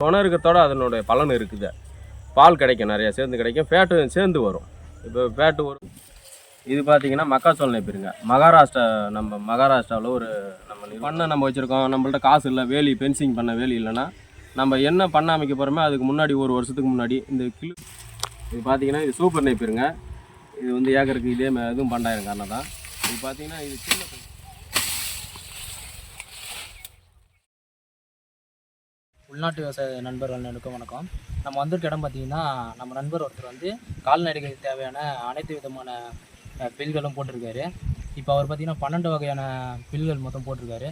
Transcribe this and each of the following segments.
துணை இருக்கிறதோட அதனுடைய பலன் இருக்குது பால் கிடைக்கும் நிறையா சேர்ந்து கிடைக்கும். ஃபேட்டு சேர்ந்து வரும். இப்போ ஃபேட்டு வரும் இது பார்த்தீங்கன்னா மக்காச்சோள நெய்ப்பிருங்க மகாராஷ்டிரா நம்ம மகாராஷ்டிராவில் ஒரு நம்ம நிறுவனம். பண்ணை நம்ம வச்சுருக்கோம். நம்மள்ட்ட காசு இல்லை. வேலி பென்சிங் பண்ண வேலி இல்லைன்னா நம்ம என்ன பண்ண அமைக்க போகிறோமோ அதுக்கு முன்னாடி ஒரு வருஷத்துக்கு முன்னாடி இந்த கிலோ இது பார்த்தீங்கன்னா இது சூப்பர் நெய்ப்பிருங்க இது வந்து ஏக்கருக்கு இதே மே- இதுவும் பண்டாயிரம் காரணம் தான். இது பார்த்தீங்கன்னா இது சின்ன உள்நாட்டு விவசாய நண்பர்கள் அனைவருக்கும் வணக்கம். நம்ம வந்திருக்க இடம் பார்த்தீங்கன்னா நம்ம நண்பர் ஒருத்தர் வந்து கால்நடைகளுக்கு தேவையான அனைத்து விதமான பில்களும் போட்டிருக்காரு. இப்போ அவர் பார்த்தீங்கன்னா பன்னெண்டு வகையான பில்கள் மொத்தம் போட்டிருக்காரு.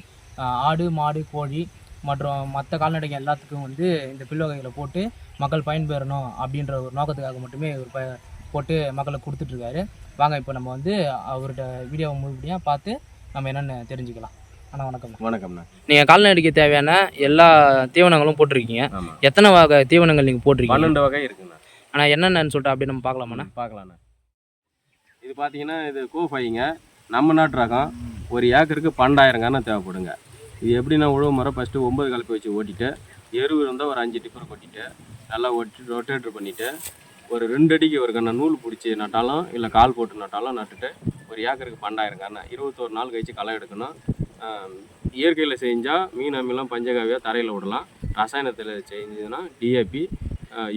ஆடு மாடு கோழி மற்றும் மற்ற கால்நடைகள் எல்லாத்துக்கும் வந்து இந்த பில் வகைகளை போட்டு மக்கள் பயன்பெறணும் அப்படின்ற ஒரு நோக்கத்துக்காக மட்டுமே இவர் ப போட்டு மக்களை கொடுத்துட்ருக்காரு வாங்க இப்போ நம்ம வந்து அவர்கிட்ட வீடியோவை முழுபடியாக பார்த்து நம்ம என்னென்னு தெரிஞ்சுக்கலாம். அண்ணா வணக்கம் வணக்கம்ண்ணா. நீங்கள் கால்நடைக்கு தேவையான எல்லா தீவனங்களும் போட்டிருக்கீங்க. எத்தனை வகை தீவனங்கள் நீங்கள் போட்டிருக்கீங்க? பன்னெண்டு வகை இருக்குண்ணா. ஆனால் என்னென்னு சொல்லிட்டு அப்படியே நம்ம பார்க்கலாமாண்ணா? பார்க்கலாண்ணா. இது பார்த்தீங்கன்னா இது கூஃபைங்க நம்ம நாட்டு ரகம். ஒரு ஏக்கருக்கு பன்னெண்டாயிரம் கண்ணை தேவைப்படுங்க. இது எப்படின்னா உழவு முறை? ஃபஸ்ட்டு ஒம்பது கலப்பை வச்சு ஓட்டிட்டு எருவு இருந்தால் ஒரு அஞ்சு டிப்பர் கொட்டிட்டு நல்லா ஒட்டி ரொட்டேட்டர் பண்ணிவிட்டு ஒரு ரெண்டு அடிக்கு ஒரு கண்ணை நூல் பிடிச்சி நட்டாலும் இல்லை கால் போட்டு நட்டாலும் நட்டுட்டு ஒரு ஏக்கருக்கு பன்னெண்டாயிரம் கண்ணை இருபத்தோரு நாள் கழிச்சு களை எடுக்கணும். இயற்கையில் செஞ்சால் மீன் அமிலம் பஞ்சகாவியாக தரையில் விடலாம். ரசாயனத்தில் செஞ்சதுன்னா டிஏபி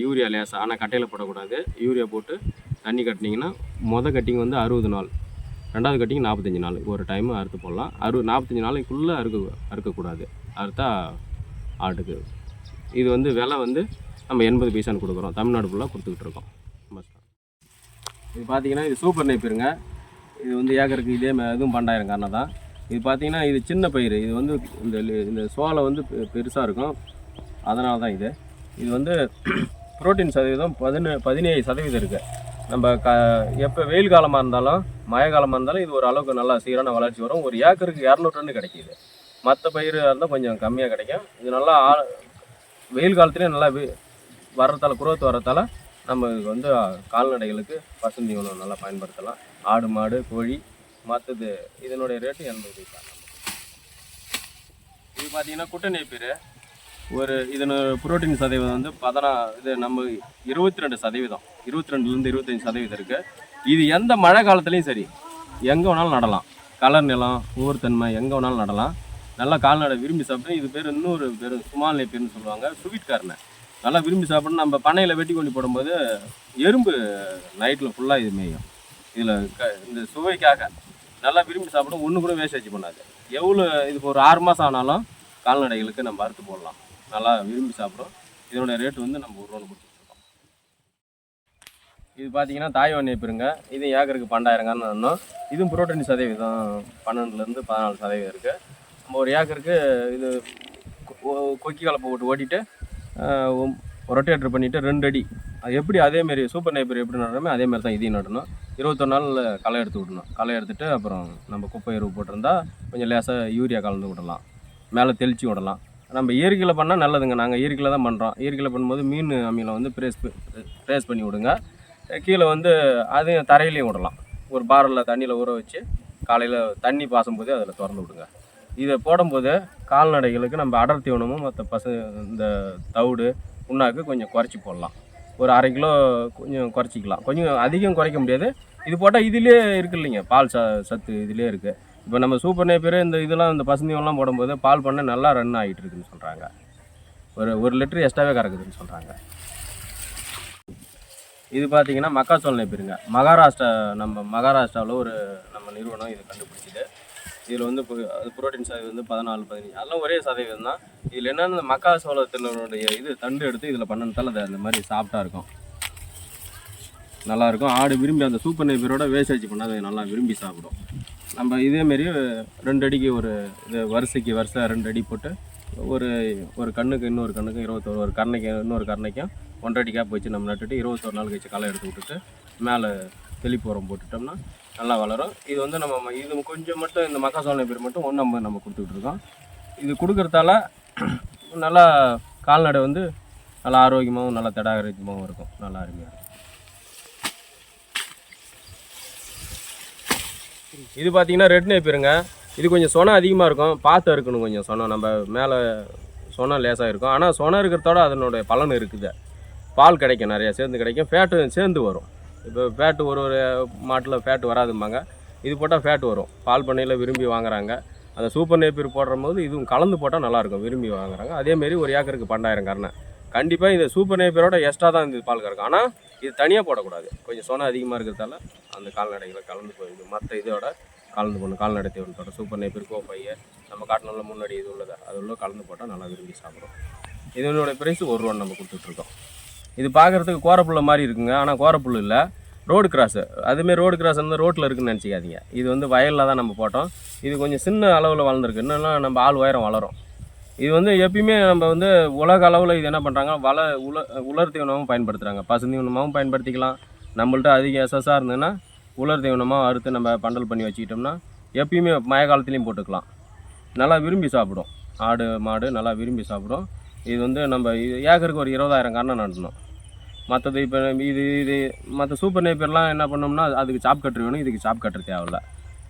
யூரியா லேசாக ஆனால் கட்டையில் போடக்கூடாது. யூரியா போட்டு தண்ணி கட்டினீங்கன்னா மொதல் கட்டிங் வந்து அறுபது நாள். ரெண்டாவது கட்டிங் நாற்பத்தஞ்சு நாள். ஒரு டைம் அறுத்து போடலாம். அறு நாற்பத்தஞ்சு நாளைக்குள்ளே அறுக்க அறுக்கக்கூடாது. அறுத்தா ஆட்டுக்கு. இது வந்து விலை வந்து நம்ம எண்பது பைசான்னு கொடுக்குறோம். தமிழ்நாடு ஃபுல்லாக கொடுத்துக்கிட்டு இருக்கோம். பஸ் இது பார்த்தீங்கன்னா இது சூப்பர் நெய்ப்பிருங்க இது வந்து ஏக்கருக்கு இதே இதுவும் பண்டாயிரம் காரணம் தான். இது பார்த்தீங்கன்னா இது சின்ன பயிர் இது வந்து இந்த இந்த சோளம் வந்து பெருசாக இருக்கும். அதனால தான் இது. இது வந்து புரோட்டீன் சதவீதம் பதினே பதினேழு சதவீதம் இருக்குது நம்ம க எப்போ வெயில் காலமாக இருந்தாலும் மழை காலமாக இருந்தாலும் இது ஒரு அளவுக்கு நல்லா சீரான வளர்ச்சி வரும். ஒரு ஏக்கருக்கு இரநூறு டன் கிடைக்கிது. மற்ற பயிர் இருந்தால் கொஞ்சம் கம்மியாக கிடைக்கும். இது நல்லா ஆ- வெயில் காலத்துலேயும் நல்லா வர்றதால குரோத் வர்றதால நம்ம வந்து கால்நடைகளுக்கு பசுந்தீவனம் நல்லா பயன்படுத்தலாம். ஆடு மாடு கோழி மற்றது இதனுடைய ரேட்டு எண்பது ரூபாய் இது பார்த்தீங்கன்னா குட்டை பேர். ஒரு இதன் புரோட்டீன் சதவீதம் வந்து பதினா இது நம்ம இருபத்தி ரெண்டு சதவீதம். இருபத்தி ரெண்டுலேருந்து இருபத்தஞ்சி சதவீதம் இருக்குது இது எந்த மழை காலத்துலேயும் சரி. எங்கே வேணாலும் நடலாம். கலர் நிலம் ஊர்த்தன்மை எங்கே வேணாலும் நடலாம். நல்லா கால்நடை விரும்பி சாப்பிட்டு இது பேர் இன்னொரு பேர் சுமால் பேர்னு சொல்லுவாங்க ஸ்வீட் கார்னு நல்லா விரும்பி சாப்பிட்ணும் நம்ம பண்ணையில் வெட்டி கொண்டு போடும்போது எறும்பு நைட்டில் ஃபுல்லாக இது மேயும். இதில் க இந்த சுவைக்காக. நல்லா விரும்பி சாப்பிடும். ஒன்று கூட வேஸ்டேஜ் பண்ணாது. எவ்வளோ இது ஒரு ஆறு மாதம் ஆனாலும் கால்நடைகளுக்கு நம்ம அறுத்து போடலாம். நல்லா விரும்பி சாப்பிடும். இதனுடைய ரேட்டு வந்து நம்ம ஒரு ரூபா கொடுத்துட்ருக்கோம் இது பார்த்தீங்கன்னா தாய்வான் பெருங்க இது ஏக்கருக்கு பன்னெண்டாயிரங்கான்னு இன்னும் இதுவும் புரோட்டீன் சதவீதம் பன்னெண்டுலேருந்து பதினாலு சதவீதம் இருக்குது நம்ம ஒரு ஏக்கருக்கு இது கொ- கொக்கி கலப்பை போட்டு ஓட்டிட்டு ரொட்டேட்டர் பண்ணிவிட்டு ரெண்டு அடி எப்படி அதேமாரி சூப்பர் நைப்பர் எப்படி நடணுமோ அதே மாதிரி தான் இதையும் நடணும். இருபத்தொரு நாளில் களை எடுத்து விடணும். களை எடுத்துகிட்டு அப்புறம் நம்ம குப்பை எருவு போட்டிருந்தா கொஞ்சம் லேசாக யூரியா கலந்து விடலாம். மேலே தெளித்து விடலாம். நம்ம இயற்கையில் பண்ணால் நல்லதுங்க. நாங்கள் இயற்கையில் தான் பண்ணுறோம் இயற்கையில் பண்ணும்போது மீன் அம்மியில் வந்து ப்ரேஸ் ப்ரேஸ் பண்ணி விடுங்க. கீழே வந்து அதையும் தரையிலையும் விடலாம். ஒரு பாரலில் தண்ணியில் ஊற வச்சு காலையில் தண்ணி பாசும்போது அதில் திறந்து விடுங்க. இதை போடும்போது கால்நடைகளுக்கு நம்ம அடர் தீவனமும் மற்ற பசு இந்த தவிடு புண்ணாக்கு கொஞ்சம் குறைச்சி போடலாம். ஒரு அரை கிலோ கொஞ்சம் குறைச்சிக்கலாம். கொஞ்சம் அதிகம் குறைக்க முடியாது. இது போட்டால் இதுலேயே இருக்கு இல்லைங்க. பால் ச சத்து இதுலேயே இருக்குது இப்போ நம்ம சூப்பர் நேப்பியர் இந்த இதெல்லாம் இந்த பசுந்தீவனம்லாம் போடும்போது பால் பண்ணை நல்லா ரன் ஆகிட்டு இருக்குன்னு சொல்கிறாங்க ஒரு ஒரு லிட்டர் எக்ஸ்ட்ராவே கறக்குதுன்னு சொல்கிறாங்க இது பார்த்தீங்கன்னா மக்காச்சோள நெப்பிருங்க மகாராஷ்டிரா நம்ம மகாராஷ்டிராவில் ஒரு நம்ம நிறுவனம் இது கண்டுபிடிச்சிது. இதில் வந்து அது புரோட்டீன் சதவீதம் வந்து பதினாலு பதினஞ்சு அதெல்லாம் ஒரே சதவீதம் தான். இதில் என்னென்ன மக்கா சோளத்தினுடைய இது தண்டு எடுத்து இதில் பண்ணதால் அது அந்த மாதிரி சாஃப்டாக இருக்கும். நல்லாயிருக்கும். ஆடு விரும்பி அந்த சூப்பர் நெய்பரோட வேஸ்டேஜ் பண்ணால் அது நல்லா விரும்பி சாப்பிடும். நம்ம இதேமாரி ரெண்டு அடிக்கு ஒரு இது வரிசைக்கு வரிசை ரெண்டு அடி போட்டு ஒரு ஒரு கண்ணுக்கு இன்னொரு கண்ணுக்கு இருபத்தோரு ஒரு கண்ணைக்கு இன்னொரு கண்ணைக்கும் ஒன்றரை அடி கேப் வச்சு நம்ம நட்டுட்டு இருபத்தொரு நாள் கழிச்சு களை எடுத்து விட்டுட்டு மேலே தெளிப்பு உரம் போட்டுட்டோம்னா நல்லா வளரும். இது வந்து நம்ம ம- இது கொஞ்சம் மட்டும் இந்த மக்காசோளம் பேர் மட்டும் ஒன்று நம்ம நம்ம கொடுத்துக்கிட்டு இருக்கோம். இது கொடுக்குறதால நல்லா கால்நடை வந்து நல்லா ஆரோக்கியமாகவும் நல்லா தடாகரமாகவும் இருக்கும். நல்லா அருமையாக இருக்கும். இது பார்த்தீங்கன்னா ரெட் நெய்ப்பிருங்க இது கொஞ்சம் சொனம் அதிகமாக இருக்கும். பார்த்து இருக்கணும் கொஞ்சம் சொனம் நம்ம மேலே சொனம் லேசாக இருக்கும். ஆனால் சொனம் இருக்கிறதோட அதனுடைய பலன் இருக்குது பால் கிடைக்கும் நிறையா சேர்ந்து கிடைக்கும். ஃபேட்டும் சேர்ந்து வரும். இப்போ ஃபேட்டு ஒரு ஒரு மாட்டில் ஃபேட்டு வராதும்பாங்க. இது போட்டால் ஃபேட் வரும். பால் பண்ணையில் விரும்பி வாங்குறாங்க. அந்த சூப்பர் நேப்பீர் போடும்போது இதுவும் கலந்து போட்டால் நல்லாயிருக்கும் விரும்பி வாங்குறாங்க. அதேமாரி ஒரு ஏக்கருக்கு பன்னெண்டாயிரம் கரணை. கண்டிப்பாக இந்த சூப்பர் நேப்பீரோட எக்ஸ்ட்ரா தான் இந்த பால் கறக்கும். ஆனால் இது தனியாக போடக்கூடாது. கொஞ்சம் சொன்ன அதிகமாக இருக்கிறதால அந்த கால்நடைகளை கலந்து போயிடுது மற்ற இதோட கலந்து போடணும். கால்நடை தீவனத்தோட சூப்பர் நேப்பீருக்கோ பையன் நம்ம காட்டினால முன்னாடி இது உள்ளதா அது உள்ள கலந்து போட்டால் நல்லா விரும்பி சாப்பிடும். இதனோட ப்ரைஸ் ஒரு ரூபா நம்ம கொடுத்துட்ருக்கோம் இது பார்க்குறதுக்கு கோரப்புள்ள மாதிரி இருக்குங்க. ஆனால் கோரப்புல் இல்லை. ரோடு கிராஸு அதுமாரி ரோடு கிராஸ் வந்து ரோட்டில் இருக்குன்னு நினச்சிக்காதீங்க. இது வந்து வயலில் தான் நம்ம போட்டோம். இது கொஞ்சம் சின்ன அளவில் வளர்ந்துருக்கு. இன்னும் நம்ம ஆள் உயரம் வளரும். இது வந்து எப்பயுமே நம்ம வந்து உலக அளவில் இது என்ன பண்ணுறாங்க வள உல உலர் தீவனமும் பயன்படுத்துகிறாங்க பசுந்தீவனமாகவும் பயன்படுத்திக்கலாம். நம்மள்ட்ட அதிக எஸ்எஸ்ஸாக இருந்ததுன்னா உலர் தீவனமாக அறுத்து நம்ம பண்டல் பண்ணி வச்சுக்கிட்டோம்னா எப்பயுமே மழை காலத்துலேயும் போட்டுக்கலாம். நல்லா விரும்பி சாப்பிடும். ஆடு மாடு நல்லா விரும்பி சாப்பிடும். இது வந்து நம்ம இது ஏக்கருக்கு ஒரு இருபதாயிரம் கரணை நடணும் மற்றது இப்போ இது இது மற்ற சூப்பர் நேப்பர்லாம் என்ன பண்ணோம்னா அதுக்கு சாப் கட்டுரு வேணும் இதுக்கு சாப் கட்டுற தேவையில்ல.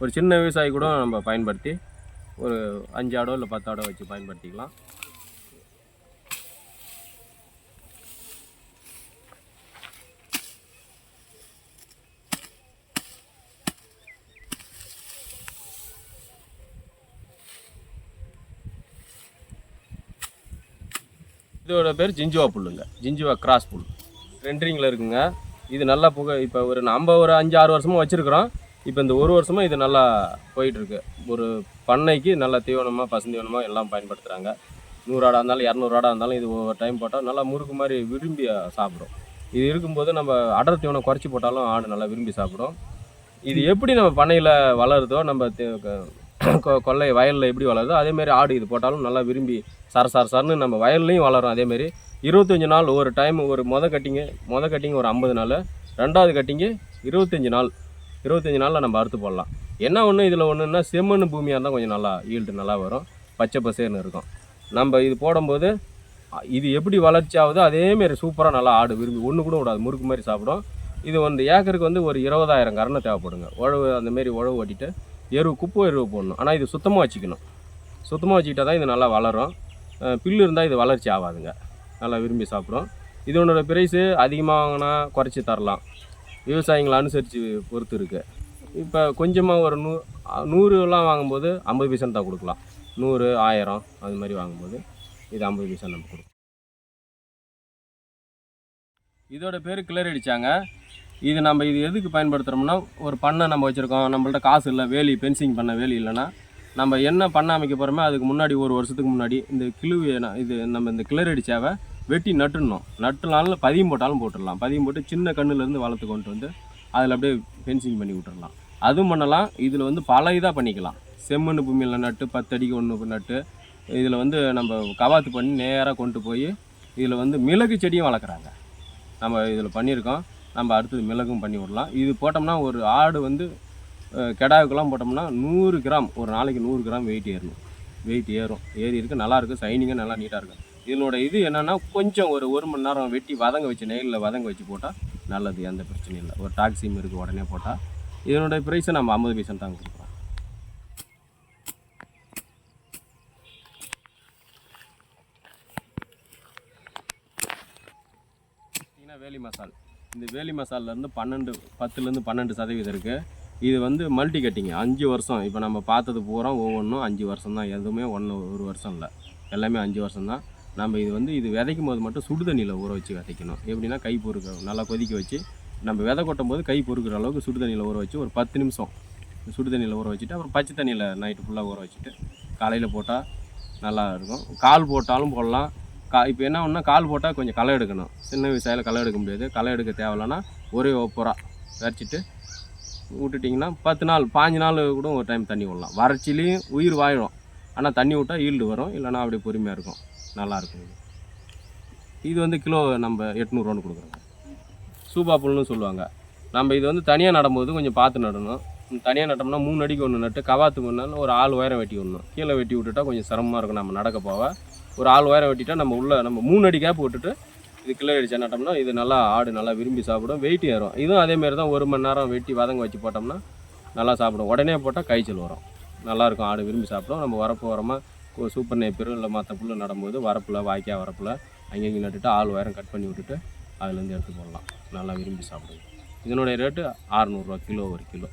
ஒரு சின்ன விவசாயி கூட நம்ம பயன்படுத்தி ஒரு அஞ்சு ஆடோ இல்லை பத்து ஆடோ வச்சு பயன்படுத்திக்கலாம். இதோட பேர் ஜிஞ்சுவா புல்லுங்க. ஜிஞ்சுவா கிராஸ் புல் ரெண்டரிங்கில் இருக்குங்க. இது நல்லா புகை இப்போ ஒரு நம்ம ஒரு அஞ்சு ஆறு வருஷமும் வச்சுருக்குறோம். இப்போ இந்த ஒரு வருஷமாக இது நல்லா போயிட்டுருக்கு. ஒரு பண்ணைக்கு நல்லா தீவனமாக பசுந்தீவனமாக எல்லாம் பயன்படுத்துகிறாங்க நூறு ஆடாக இருந்தாலும் இரநூறு ஆடாக இருந்தாலும் இது ஒவ்வொரு டைம் போட்டால் நல்லா முறுக்கு மாதிரி விரும்பி சாப்பிடும். இது இருக்கும்போது நம்ம அடர் தீவனம் குறைச்சி போட்டாலும் ஆடு நல்லா விரும்பி சாப்பிடும். இது எப்படி நம்ம பண்ணையில் வளருதோ நம்ம கொள்ளை கொ- கொல்லை வயலில் எப்படி வளருதோ அதேமாரி ஆடு இது போட்டாலும் நல்லா விரும்பி சர சர சரன்னு நம்ம வயல்லையும் வளரும். அதேமாரி இருபத்தஞ்சி நாள் ஒரு டைம் ஒரு மொதல் கட்டிங்கு மொதல் கட்டிங் ஒரு ஐம்பது நாள் ரெண்டாவது கட்டிங்கு இருபத்தஞ்சி நாள். இருபத்தஞ்சி நாளில் நம்ம அறுத்து போடலாம். என்ன ஒன்று இதில் ஒன்றுன்னா செம்மண் பூமியாக இருந்தால் கொஞ்சம் நல்லா ஈல்டு நல்லா வரும். பச்சை பசேர்னு இருக்கும். நம்ம இது போடும்போது இது எப்படி வளர்ச்சி ஆகுதோ அதேமாரி சூப்பராக நல்லா ஆடு விரும்பி ஒன்று கூட விடாது முறுக்கு மாதிரி சாப்பிடும். இது வந்து ஏக்கருக்கு வந்து ஒரு இருபதாயிரம் கரணை தேவைப்படுங்க. உழவு அந்தமாரி உழவு ஓட்டிட்டு எருவு குப்பை எருவு போடணும். ஆனால் இது சுத்தமாக வச்சுக்கணும். சுத்தமாக வச்சுக்கிட்டா தான் இது நல்லா வளரும். பில்லு இருந்தால் இது வளர்ச்சி ஆகாதுங்க. நல்லா விரும்பி சாப்பிடும். இதனோட பிரைஸு அதிகமாக வாங்கினா குறைச்சி தரலாம். விவசாயிகளை அனுசரித்து பொறுத்து இருக்குது இப்போ கொஞ்சமாக ஒரு நூ நூறுலாம் வாங்கும்போது ஐம்பது பைசன் தான் கொடுக்கலாம். நூறு ஆயிரம் அது மாதிரி வாங்கும்போது இது ஐம்பது பைசா நம்ம கொடுக்கும் இதோட பேர் கிளறி அடித்தாங்க இது நம்ம இது எதுக்கு பயன்படுத்துகிறோம்னா ஒரு பண்ணை நம்ம வச்சுருக்கோம். நம்மள்ட்ட காசு இல்லை வேலி பென்சிங் பண்ண வேலி இல்லைன்னா நம்ம என்ன பண்ண அமைக்க போகிறோமோ அதுக்கு முன்னாடி ஒரு வருஷத்துக்கு முன்னாடி இந்த கிழுவை இது நம்ம இந்த கிளறி சேவை வெட்டி நட்டுடணும். நட்டுனாலும் பதியம் போட்டாலும் போட்டுடலாம். பதியம் போட்டு சின்ன கண்ணுலேருந்து வளர்த்து கொண்டு வந்து அதில் அப்படியே ஃபென்சிங் பண்ணி விட்டுடலாம். அதுவும் பண்ணலாம். இதில் வந்து பல இதாக பண்ணிக்கலாம். செம்மண் பூமியில் நட்டு பத்தடிக்கு ஒன்று நட்டு இதில் வந்து நம்ம கவாத்து பண்ணி நேராக கொண்டு போய் இதில் வந்து மிளகு செடியும் வளர்க்குறாங்க. நம்ம இதில் பண்ணியிருக்கோம். நம்ம அடுத்தது மிளகும் பண்ணி விடலாம். இது போட்டோம்னா ஒரு ஆடு வந்து கெடாவுக்கெல்லாம் போட்டோம்னா நூறு கிராம் ஒரு நாளைக்கு நூறு கிராம் வெயிட் ஏறணும். வெயிட் ஏறும். ஏறி இருக்கு. நல்லா சைனிங்காக நல்லா நீட்டாக இருக்கும் இதனோட இது என்னென்னா கொஞ்சம் ஒரு ஒரு மணி நேரம் வெட்டி வதங்க வச்சு நெய்லில் வதங்க வச்சு போட்டால் நல்லது. எந்த பிரச்சனையும் இல்லை. ஒரு டாக்ஸிம் இருக்குது உடனே போட்டால் இதனோட ப்ரைஸை நம்ம ஐம்பது பைசா தாங்க கொடுக்குறோம். வேலி மசால். இந்த வேலி மசாலிலேருந்து பன்னெண்டு பத்துலேருந்து பன்னெண்டு சதவீதம் இருக்குது இது வந்து மல்டி கட்டிங் அஞ்சு வருஷம். இப்போ நம்ம பார்த்தது பூரா ஒவ்வொன்றும் அஞ்சு வருஷம் தான். எதுவுமே ஒன்று ஒரு வருஷம் இல்லை. எல்லாமே அஞ்சு வருஷம் தான். நம்ம இது வந்து இது விதைக்கும் போது மட்டும் சுடு தண்ணியில் ஊற வச்சு விதைக்கணும். எப்படின்னா கை பொறுக்க நல்லா கொதிக்க வச்சு நம்ம விதை கொட்டும் போது கை பொறுக்கிற அளவுக்கு சுடு தண்ணியில் ஊற வச்சு ஒரு பத்து நிமிஷம் சுடு தண்ணியில் ஊற வச்சுட்டு அப்புறம் பச்சை தண்ணியில் நைட்டு ஃபுல்லாக ஊற வச்சுட்டு காலையில் போட்டால் நல்லா இருக்கும். கால் போட்டாலும் போடலாம். கா இப்போ என்ன ஒன்று கால் போட்டால் கொஞ்சம் களை எடுக்கணும். சின்ன விவசாயியில் களை எடுக்க முடியாது. களை எடுக்க தேவையில்லைன்னா ஒரே ஒப்புறா வரைச்சிட்டு விட்டுட்டிங்கன்னா பத்து நாள் பாஞ்சு நாள் கூட ஒரு டைம் தண்ணி விடலாம். வறட்சிலையும் உயிர் வாழும். ஆனால் தண்ணி விட்டால் ஈல்டு வரும். இல்லைன்னா அப்படியே பொறுமையாக இருக்கும். நல்லாயிருக்கும் இது. இது வந்து கிலோ நம்ம எட்நூறுவான்னு கொடுக்குறோங்க. சூப்பா புல்னு சொல்லுவாங்க. நம்ம இது வந்து தனியாக நடும்போது கொஞ்சம் பார்த்து நடணும். தனியாக நட்டோம்னா மூணு அடிக்கு ஒன்று நட்டு கவாத்து ஒன்று ஒரு ஆள் உயரம் வெட்டி விடணும். கீழே வெட்டி விட்டுட்டா கொஞ்சம் சிரமமாக இருக்கும். நம்ம நடக்க போக. ஒரு ஆள் உயரம் வெட்டிட்டா நம்ம உள்ளே நம்ம மூணு அடி கேப் விட்டுட்டு இது கிலோ அடிச்சு நட்டோம்னா இது நல்லா ஆடு நல்லா விரும்பி சாப்பிடும் வெயிட் ஏறும். இதுவும் அதேமாரி தான் ஒரு மணி நேரம் வெட்டி வதங்க வச்சு போட்டோம்னா நல்லா சாப்பிடும். உடனே போட்டால் காய்ச்சல் வரும். நல்லாயிருக்கும் ஆடு விரும்பி சாப்பிடும். நம்ம வரப்பு உரமாக ஒரு சூப்பர் நேப்பியரும் இல்லை மற்ற புல் நடும்போது வரப்பில் வாய்க்கா வரப்பில் அங்கங்கே நட்டுட்டு ஆள் உயரம் கட் பண்ணி விட்டுட்டு அதுலேருந்து எடுத்து போடலாம். நல்லா விரும்பி சாப்பிடுங்க. இதனுடைய ரேட்டு அறநூறுவா கிலோ ஒரு கிலோ.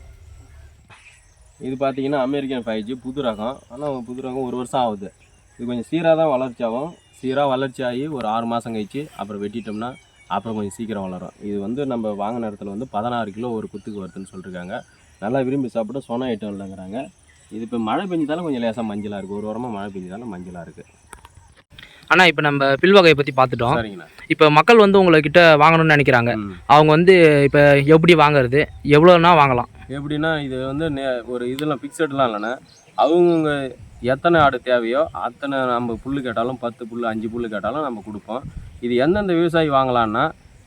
இது பார்த்தீங்கன்னா அமெரிக்கன் ஃபைவ் ஜி புது ரகம். ஆனால் புது ரகம் ஒரு வருஷம் ஆகுது. இது கொஞ்சம் சீராக தான் வளர்ச்சி ஆகும் சீராக வளர்ச்சி ஆகி ஒரு ஆறு மாதம் கழிச்சு அப்புறம் வெட்டிட்டோம்னா அப்புறம் கொஞ்சம் சீக்கிரம் வளரும். இது வந்து நம்ம வாங்கின இடத்துல வந்து பதினாறு கிலோ ஒரு குத்துக்கு வருதுன்னு சொல்லியிருக்காங்க நல்லா விரும்பி சாப்பிட்டு சொன ஐட்டம் இல்லைங்கிறாங்க இது இப்போ மழை பெஞ்சதால கொஞ்சம் லேசாக மஞ்சளாக இருக்குது ஒரு வாரமாக மழை பெஞ்சதால மஞ்சளாக இருக்குது அண்ணா இப்போ நம்ம பில் வகையை பற்றி பார்த்துட்டோம். இப்போ மக்கள் வந்து உங்கள்கிட்ட வாங்கணும்னு நினைக்கிறாங்க. அவங்க வந்து இப்போ எப்படி வாங்குறது? எவ்வளோனா வாங்கலாம். எப்படின்னா இது வந்து நே ஒரு இதெல்லாம் ஃபிக்ஸட்லாம் இல்லைண்ணே. அவங்கவுங்க எத்தனை ஆடு தேவையோ அத்தனை நம்ம புல் கேட்டாலும் பத்து புல் அஞ்சு புல் கேட்டாலும் நம்ம கொடுப்போம். இது எந்தெந்த விவசாயி வாங்கலான்னா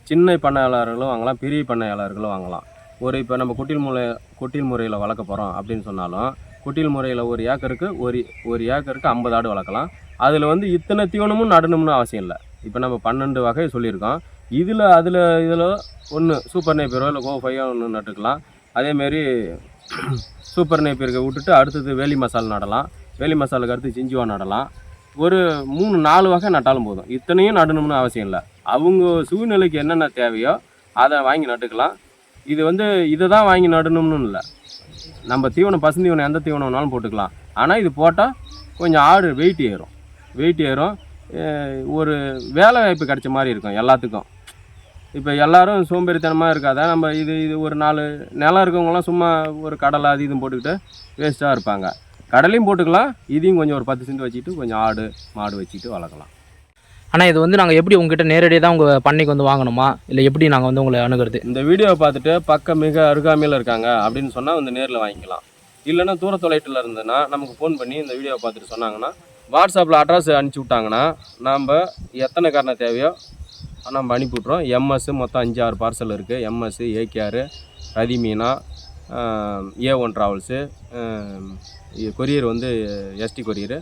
சின்ன பண்ணையாளர்களும் வாங்கலாம் பெரிய பண்ணையாளர்களும் வாங்கலாம். ஒரு இப்போ நம்ம குட்டில் முறை குட்டில் முறையில் வளர்க்க போகிறோம் அப்படின்னு சொன்னாலும் குட்டில் முறையில் ஒரு ஏக்கருக்கு ஒரு ஒரு ஏக்கருக்கு ஐம்பது ஆடு வளர்க்கலாம். அதில் வந்து இத்தனை தீவனமும் நடணும்னு அவசியம் இல்லை. இப்போ நம்ம பன்னெண்டு வகை சொல்லியிருக்கோம். இதில் அதில் இதில் ஒன்று சூப்பர் நேப்பியரோ இல்லை கோ ஒன்று நட்டுக்கலாம். அதேமாரி சூப்பர் நேப்பியருக்கு விட்டுட்டு அடுத்தது வேலி மசால் நடலாம். வேலி மசாலா கருத்து சிஞ்சுவா நடலாம். ஒரு மூணு நாலு வகை நட்டாலும் போதும். இத்தனையும் நடணும்னு அவசியம் இல்லை. அவங்க சூழ்நிலைக்கு என்னென்ன தேவையோ அதை வாங்கி நட்டுக்கலாம். இது வந்து இதை தான் வாங்கி நடணும்னு இல்லை. நம்ம தீவனம் பசுந்தீவனம் எந்த தீவனம் வேணாலும் போட்டுக்கலாம். ஆனால் இது போட்டால் கொஞ்சம் ஆடு வெயிட் ஏறும். வெயிட் ஏறும். ஒரு வேலை வாய்ப்பு கிடைச்ச மாதிரி இருக்கும் எல்லாத்துக்கும். இப்போ எல்லோரும் சோம்பேறித்தனமாக இருக்காத? நம்ம இது இது ஒரு நாலு நிலம் இருக்கவங்களாம் சும்மா ஒரு கடலை அது இதுவும் போட்டுக்கிட்டு வேஸ்ட்டாக இருப்பாங்க. கடலையும் போட்டுக்கலாம். இதையும் கொஞ்சம் ஒரு பத்து சென்ட் வச்சுட்டு கொஞ்சம் ஆடு மாடு வச்சுட்டு வளர்க்கலாம். ஆனால் இது வந்து நாங்கள் எப்படி உங்ககிட்ட நேரடியாக தான் உங்கள் பண்ணைக்கு வந்து வாங்கணுமா? இல்லை எப்படி நாங்கள் வந்து உங்களை அணுகிறது? இந்த வீடியோவை பார்த்துட்டு பக்கம் மிக அருகாமையில் இருக்காங்க அப்படின்னு சொன்னால் வந்து நேரில் வாங்கிக்கலாம். இல்லைன்னா தூர தொலைட்டில் இருந்ததுன்னா நமக்கு ஃபோன் பண்ணி இந்த வீடியோவை பார்த்துட்டு சொன்னாங்கன்னா வாட்ஸ்அப்பில் அட்ரஸ் அனுப்பிச்சி விட்டாங்கன்னா நம்ம எத்தனை காரணம் தேவையோ நம்ம அனுப்பி விட்றோம் எம்எஸ் மொத்தம் அஞ்சு ஆறு பார்சல் இருக்குது MS AKR Rathimeena A one travels courier வந்து எஸ்டி கொரியர்.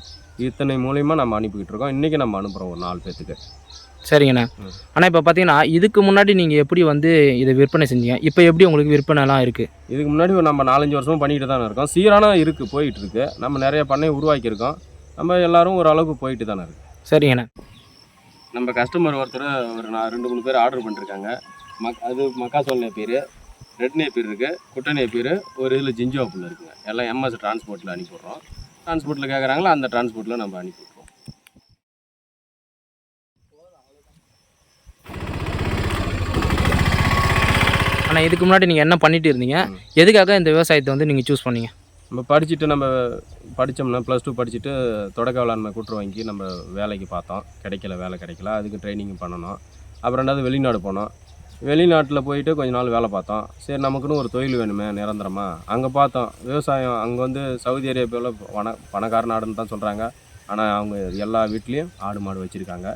இத்தனை மூலிமா நம்ம அனுப்பிக்கிட்டு இருக்கோம். இன்றைக்கி நம்ம அனுப்புகிறோம் ஒரு நாலு பேர்த்துக்கு சரிங்கண்ணா. ஆனால் இப்போ பார்த்தீங்கன்னா இதுக்கு முன்னாடி நீங்கள் எப்படி வந்து இதை விற்பனை செஞ்சீங்க? இப்போ எப்படி உங்களுக்கு விற்பனைலாம் இருக்குது இதுக்கு முன்னாடி ஒரு நம்ம நாலஞ்சு வருஷமும் பண்ணிட்டு தானே இருக்கோம். சீரான இருக்குது போயிட்டு இருக்கு. நம்ம நிறைய பண்ணை உருவாக்கியிருக்கோம். நம்ம எல்லாரும் ஓரளவுக்கு போயிட்டு தானே இருக்கு. சரிங்கண்ணா. நம்ம கஸ்டமர் ஒருத்தர் ஒரு நான் ரெண்டு மூணு பேர் ஆர்டர் பண்ணிருக்காங்க. மக் அது மக்காசோல் நேப்பீர் ரெட் நேப்பீர் இருக்குது குட்டை நேப்பீர் ஒரு இதில் ஜிஞ்சோ புல் இருக்குங்க. எல்லாம் எம்எஸ் டிரான்ஸ்போர்ட்டில் அனுப்பி விட்றோம் டிரான்ஸ்போர்ட்டில் கேட்குறாங்களோ அந்த டிரான்ஸ்போர்ட்டில் நம்ம அனுப்பி விட்றோம் ஆனால் இதுக்கு முன்னாடி நீங்கள் என்ன பண்ணிட்டு இருந்தீங்க. எதுக்காக இந்த விவசாயத்தை வந்து நீங்கள் சூஸ் பண்ணீங்க? நம்ம படிச்சுட்டு நம்ம படித்தோம்னா ப்ளஸ் டூ படிச்சுட்டு தொடக்க வேளாண்மை கூட்டுறவு வாங்கி நம்ம வேலைக்கு பார்த்தோம். கிடைக்கல வேலை கிடைக்கல. அதுக்கு ட்ரைனிங் பண்ணணும். அப்புறம் ரெண்டாவது வெளிநாடு போனோம். வெளிநாட்டில் போயிட்டு கொஞ்ச நாள் வேலை பார்த்தோம். சரி நமக்குன்னு ஒரு தொழில் வேணுமே நிரந்தரமாக அங்கே பார்த்தோம். விவசாயம் அங்கே வந்து சவுதி அரேபியாவில் பண பணக்கார நாடுன்னு தான் சொல்கிறாங்க ஆனால் அவங்க எல்லா வீட்லேயும் ஆடு மாடு வச்சுருக்காங்க.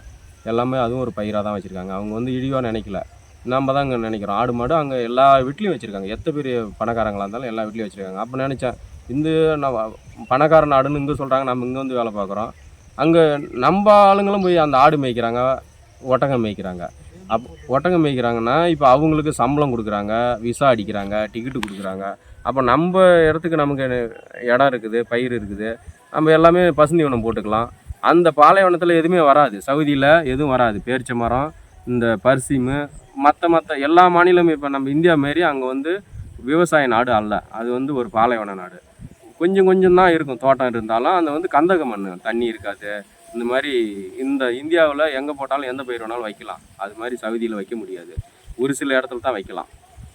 எல்லாமே அதுவும் ஒரு பயிராக தான் வச்சுருக்காங்க. அவங்க வந்து இழிவாக நினைக்கல. நம்ம தான் அங்கே நினைக்கிறோம். ஆடு மாடு அங்கே எல்லா வீட்லேயும் வச்சுருக்காங்க. எத்தனை பெரிய பணக்காரங்களாக இருந்தாலும் எல்லா வீட்லேயும் வச்சுருக்காங்க. அப்போ நினச்சேன் இந்த நம்ம பணக்கார நாடுன்னு இங்கே சொல்கிறாங்க நம்ம இங்கே வந்து வேலை பார்க்குறோம். அங்கே நம்ம ஆளுங்களும் போய் அந்த ஆடு மேய்க்கிறாங்க ஒட்டகம் மேய்க்கிறாங்க. அப் ஒட்டகம் மேய்க்கிறாங்கன்னா இப்போ அவங்களுக்கு சம்பளம் கொடுக்குறாங்க விசா அடிக்கிறாங்க டிக்கெட்டு கொடுக்குறாங்க. அப்போ நம்ம இடத்துக்கு நமக்கு இடம் இருக்குது பயிர் இருக்குது நம்ம எல்லாமே பசுந்தீவனம் போட்டுக்கலாம். அந்த பாலைவனத்தில் எதுவுமே வராது. சவுதியில் எதுவும் வராது. பேரிச்ச மரம் இந்த பர்சிமு மற்ற மற்ற எல்லா மாநிலமும் இப்போ நம்ம இந்தியா மாரி அங்கே வந்து விவசாய நாடு அல்ல. அது வந்து ஒரு பாலைவன நாடு. கொஞ்சம் கொஞ்சம் தான் இருக்கும். தோட்டம் இருந்தாலும் அந்த வந்து கந்தக மண் தண்ணி இருக்காது. இந்த மாதிரி இந்த இந்தியாவில் எங்கே போட்டாலும் எந்த பயிர் வேணாலும் வைக்கலாம். அது மாதிரி சவுதியில் வைக்க முடியாது. ஒரு சில இடத்துல தான் வைக்கலாம்.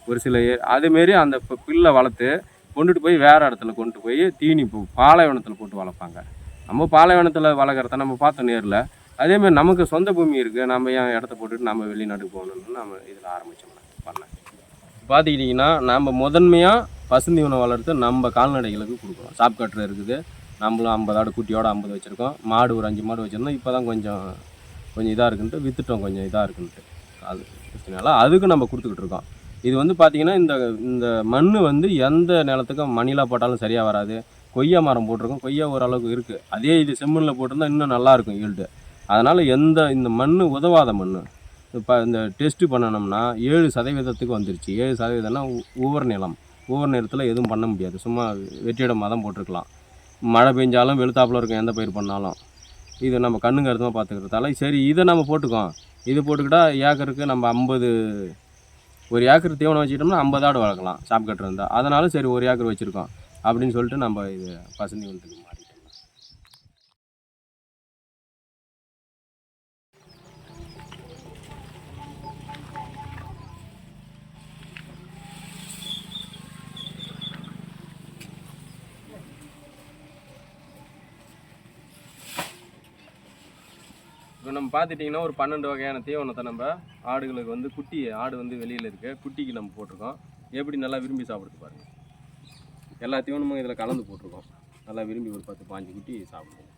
ஒரு சில ஏ- அதேமாரி அந்த பில்லை வளர்த்து கொண்டுட்டு போய் வேறு இடத்துல கொண்டு போய் தீனி பாலைவனத்தில் போட்டு வளர்ப்பாங்க. நம்ம பாலைவனத்தில் வளர்க்குறத நம்ம பார்த்தோம் நேரில். அதேமாதிரி நமக்கு சொந்த பூமி இருக்குது நம்ம ஏன் இடத்த போட்டுட்டு நம்ம வெளிநாட்டுக்கு போகணும்னு நம்ம இதில் ஆரம்பித்தோம் பண்ண. பார்த்துக்கிட்டிங்கன்னா நம்ம முதன்மையாக பசுந்தீவனம் வளர்த்து நம்ம கால்நடைகளுக்கு கொடுக்குறோம் சாப் இருக்குது. நம்மளும் ஐம்பது ஆடு குட்டியோடு ஐம்பது வச்சுருக்கோம். மாடு ஒரு அஞ்சு மாடு வச்சுருந்தோம். இப்போ தான் கொஞ்சம் கொஞ்சம் இதாக இருக்குன்ட்டு விற்றுட்டோம் கொஞ்சம் இதாக இருக்குன்ட்டு. அது பிரச்சனையால அதுக்கு நம்ம கொடுத்துக்கிட்டு இருக்கோம். இது வந்து பார்த்திங்கன்னா இந்த இந்த மண் வந்து எந்த நிலத்துக்கும் மணிலா போட்டாலும் சரியாக வராது. கொய்யா மரம் போட்டிருக்கோம். கொய்யா ஓரளவுக்கு இருக்குது அதே இது செம்மண்ணில் போட்டிருந்தா இன்னும் நல்லாயிருக்கும் ஈல்டு அதனால் எந்த இந்த மண் உதவாத மண் இப்போ இந்த டெஸ்ட்டு பண்ணணும்னா ஏழு சதவீதத்துக்கு வந்துருச்சு. ஏழு சதவீதம்னா ஒவ்வொரு ஊவர் நிலம். ஊவர் நிலத்தில் எதுவும் பண்ண முடியாது. சும்மா வெற்றிடமாக தான் போட்டிருக்கலாம். மழை பெஞ்சாலும் வெளுத்தாப்புல இருக்கும் எந்த பயிர் பண்ணாலும். இது நம்ம கண்ணுங்க அர்த்தமாக பார்த்துக்கிறதால சரி இதை நம்ம போட்டுக்கோம் இது போட்டுக்கிட்டா ஏக்கருக்கு நம்ம ஐம்பது ஒரு ஏக்கர் தீவனம் வச்சுக்கிட்டோம்னா ஐம்பது ஆடு வளர்க்கலாம் சாப் இருந்தால் அதனால சரி ஒரு ஏக்கர் வச்சுருக்கோம். அப்படின்னு சொல்லிட்டு நம்ம இது பசந்தி வந்துருக்கோம் இப்போ நம்ம பார்த்துட்டிங்கன்னா ஒரு பன்னெண்டு வகையான தீவனத்தை நம்ம ஆடுகளுக்கு வந்து குட்டி ஆடு வந்து வெளியில் இருக்குது குட்டிக்கு நம்ம போட்டிருக்கோம். எப்படி நல்லா விரும்பி சாப்பிடுது பாருங்கள் எல்லா தீவனமும் இதில் கலந்து போட்டிருக்கோம். நல்லா விரும்பி ஒரு பத்து பாஞ்சு குட்டி சாப்பிடுவோம்.